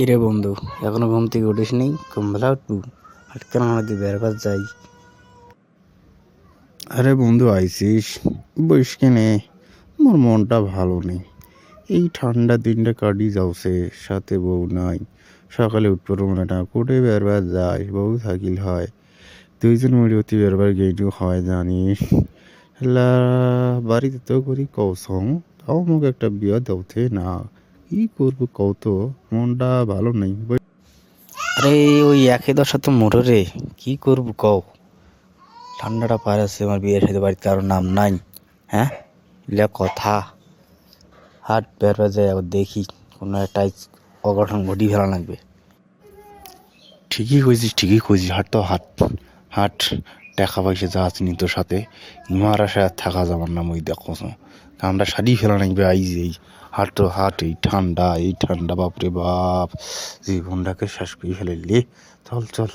কিরে বন্ধু, এখনও ঘুম থেকে উঠিস নি? কমলা উঠবু আটকানো নদী বেরবার যাই। আরে বন্ধু, আইসিস? বইস কেনে মোর মনটা ভালো নেই এই ঠান্ডা দিনটা কাটি যাওছে, সাথে বউ নাই। সকালে উঠবো মনে না, কোটে বেরবার যায় বউ থাকিল হয়। দুইজন মিলে অতি বেরবার গেইটু হয়, জানিস? বাড়িতে তো করি কৌসং তাও মোক একটা বিয়া দেওতে না। কি করব কও তো? মনটা ভালো নেই। আরে ওই একই দশা তো মোটর রে। কি করব কও? ঠান্ডাটা পার আছে আমার বিয়ের সাথে বাড়িতে কারোর নাম নাই। হ্যাঁ? ইলা কথা। হাট বেরবার যায় আবার দেখি কোনো একটা অঘটন ঘটি ফেলা লাগবে। ঠিকই কইছিস ঠিকই কইছিস। হাট তো হাট। হাট। টাকা পয়সা যা আছে নি তোর সাথে। ইমার আর থাকা যাবার না মই দেখো আমরা শাড়ি ফেলা নাকবে আইজ এই হাট হাট, এই ঠান্ডা এই ঠান্ডা, বাপরে বাপ। জীবনটাকে শেষ করে ফেলাইলে। চল চল।